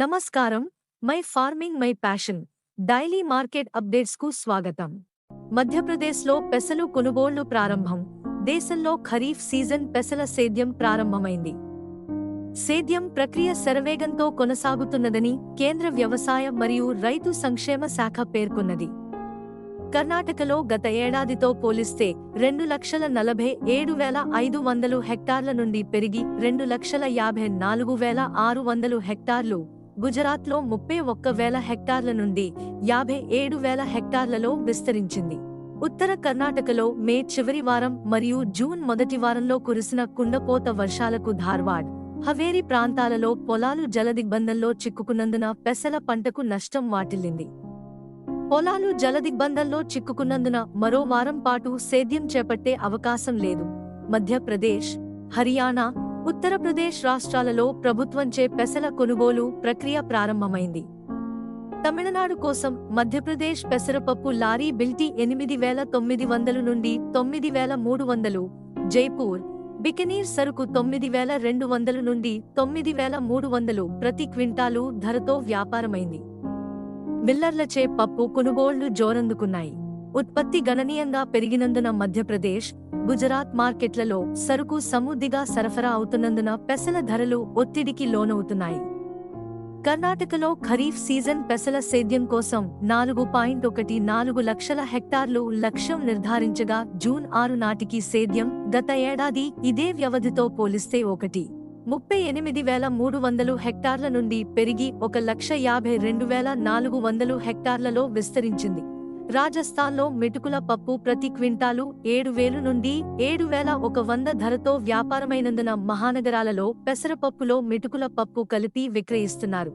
నమస్కారం. My farming my passion. Daily market అప్డేట్స్కు స్వాగతం. మధ్యప్రదేశ్లో పెసలు కొనుగోళ్ళు ప్రారంభం. దేశంలో ఖరీఫ్ సీజన్ పెసల సేద్యం ప్రారంభమైంది. సేద్యం ప్రక్రియ శరవేగంతో కొనసాగుతున్నదని కేంద్ర వ్యవసాయ మరియు రైతు సంక్షేమ శాఖ పేర్కొన్నది. కర్ణాటకలో గత ఏడాదితో పోలిస్తే రెండు లక్షల నలభై ఏడు వేల ఐదు వందలు హెక్టార్ల నుండి పెరిగి రెండు లక్షల యాభై నాలుగు వేల ఆరు వందలు హెక్టార్లు గుజరాత్లో ముప్పై ఒక్క వేల హెక్టార్ల నుండి యాభై ఏడు వేల హెక్టార్లలో విస్తరించింది. ఉత్తర కర్ణాటకలో మే చివరి వారం మరియు జూన్ మొదటి వారంలో కురిసిన కుండపోత వర్షాలకు ధార్వాడ్. హవేరి ప్రాంతాలలో పొలాలు జలదిగ్బంధంలో చిక్కుకున్నందున పెసల పంటకు నష్టం వాటిల్లింది. పొలాలు జలదిగ్బంధంలో చిక్కుకున్నందున మరో వారం పాటు సేద్యం చేపట్టే అవకాశం లేదు. మధ్యప్రదేశ్ హర్యానా ఉత్తరప్రదేశ్ రాష్ట్రాలలో ప్రభుత్వంచే పెసల కొనుగోలు ప్రక్రియ ప్రారంభమైంది. తమిళనాడు కోసం మధ్యప్రదేశ్ పెసరపప్పు లారీ బిల్టీ ఎనిమిది వేల తొమ్మిది వందలు నుండి తొమ్మిది వేల మూడు వందలు జైపూర్ బికనీర్ సరుకు తొమ్మిది వేల రెండు వందలు నుండి తొమ్మిది వేల మూడు వందలు ప్రతి క్వింటాలు ధరతో వ్యాపారమైంది. మిల్లర్లచే పప్పు కొనుగోళ్ళు జోరందుకున్నాయి. ఉత్పత్తి గణనీయంగా పెరిగినందున మధ్యప్రదేశ్ గుజరాత్ మార్కెట్లలో సరుకు సమృద్ధిగా సరఫరా అవుతున్నందున పెసల ధరలు ఒత్తిడికి లోనవుతున్నాయి. కర్ణాటకలో ఖరీఫ్ సీజన్ పెసల సేద్యం కోసం నాలుగు పాయింట్ ఒకటి నాలుగు లక్షల హెక్టార్లు లక్ష్యం నిర్ధారించగా జూన్ ఆరు నాటికి సేద్యం గత ఏడాది ఇదే వ్యవధితో పోలిస్తే ఒకటి. ముప్పై ఎనిమిది వేల మూడు వందలు హెక్టార్ల నుండి పెరిగి ఒక లక్ష యాభై రెండు వేల నాలుగు వందలు హెక్టార్లలో విస్తరించింది. రాజస్థాన్లో మెటుకుల పప్పు ప్రతి క్వింటాలు ఏడు వేలు నుండి ఏడు వేల ఒక వంద ధరతో వ్యాపారమైనందున మహానగరాలలో పెసరపప్పులో మెటుకుల పప్పు కలిపి విక్రయిస్తున్నారు.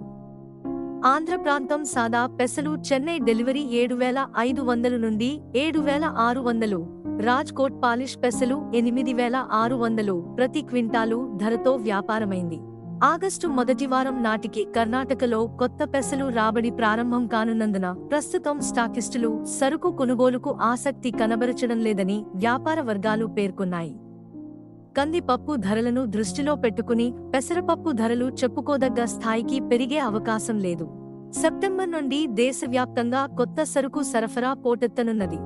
ఆంధ్ర ప్రాంతం సాదా పెసలు చెన్నై డెలివరీ ఏడు వేల ఐదు వందలు నుండి ఏడు వేల ఆరు వందలు రాజ్కోట్ పాలిష్ పెసలు ఎనిమిది వేల ఆరు వందలు ప్రతి క్వింటాలు ధరతో వ్యాపారమైంది. ఆగస్టు మొదటి వారం నాటికి కర్ణాటకలో కొత్త పెసలు రాబడి ప్రారంభం కానున్నందున ప్రస్తుతం స్టాకిస్టులు సరుకు కొనుగోలుకు ఆసక్తి కనబరచడం లేదని వ్యాపార వర్గాలు పేర్కొన్నాయి. కందిపప్పు ధరలను దృష్టిలో పెట్టుకుని పెసరపప్పు ధరలు చెప్పుకోదగ్గ స్థాయికి పెరిగే అవకాశం లేదు. సెప్టెంబర్ నుండి దేశవ్యాప్తంగా కొత్త సరుకు సరఫరా పోటెత్తనున్నది.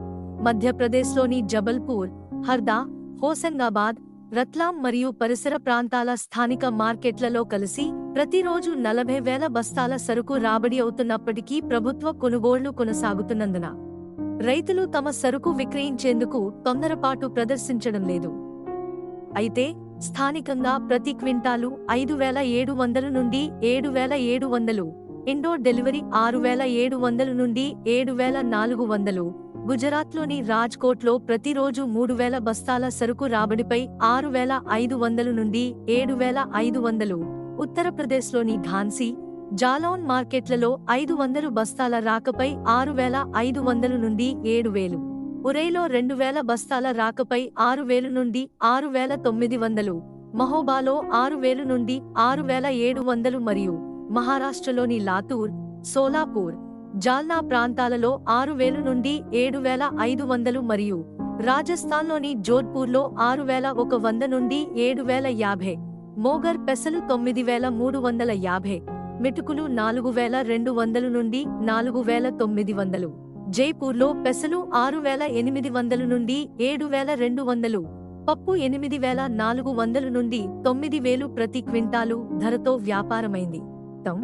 మధ్యప్రదేశ్లోని జబల్పూర్ హర్దా హోసంగాబాద్ రత్లాం మరియు పరిసర ప్రాంతాల స్థానిక మార్కెట్లలో కలిసి ప్రతిరోజు నలభై వేల బస్తాల సరుకు రాబడి అవుతున్నప్పటికీ ప్రభుత్వ కొనుగోళ్ళు కొనసాగుతున్నందున రైతులు తమ సరుకు విక్రయించేందుకు తొందరపాటు ప్రదర్శించడం లేదు. అయితే స్థానికంగా ప్రతి క్వింటాలు ఐదు వేల ఏడు వందల నుండి ఏడు వేల ఏడు వందలు ఇండోర్ డెలివరీ ఆరు వేల ఏడు వందల నుండి ఏడు వేల నాలుగు వందలు గుజరాత్లోని రాజ్కోట్లో ప్రతిరోజు మూడు వేల బస్తాల సరుకు రాబడిపై ఆరు వేల ఐదు వందలు నుండి ఏడు వేల ఐదు వందలు. ఉత్తరప్రదేశ్లోని ఝాన్సీ జాలౌన్ మార్కెట్లలో ఐదు వందలు బస్తాల రాకపై ఆరు వేల ఐదు వందలు నుండి ఏడు వేలు. ఉరైలో రెండు వేల బస్తాల రాకపై ఆరు వేలు నుండి ఆరు వేల తొమ్మిది వందలు. మహోబాలో ఆరు వేలు నుండి ఆరు వేల ఏడు వందలు మరియు మహారాష్ట్రలోని లాతూర్ సోలాపూర్ జాల్నా ప్రాంతాలలో ఆరు వేలు నుండి ఏడు వేల ఐదు వందలు మరియు రాజస్థాన్లోని జోధ్పూర్లో ఆరు వేల ఒక వంద నుండి ఏడు వేల యాభై మోగర్ పెసలు తొమ్మిది వేల మూడు వందల యాభై మిటుకులు నాలుగు వేల రెండు వందలు నుండి నాలుగు వేల తొమ్మిది వందలు జైపూర్లో పెసలు ఆరు వేల ఎనిమిది వందలు నుండి ఏడు వేల రెండు వందలు పప్పు ఎనిమిది వేల నాలుగు వందలు నుండి తొమ్మిది వేలు ప్రతి క్వింటాలు ధరతో వ్యాపారమైంది. తమ్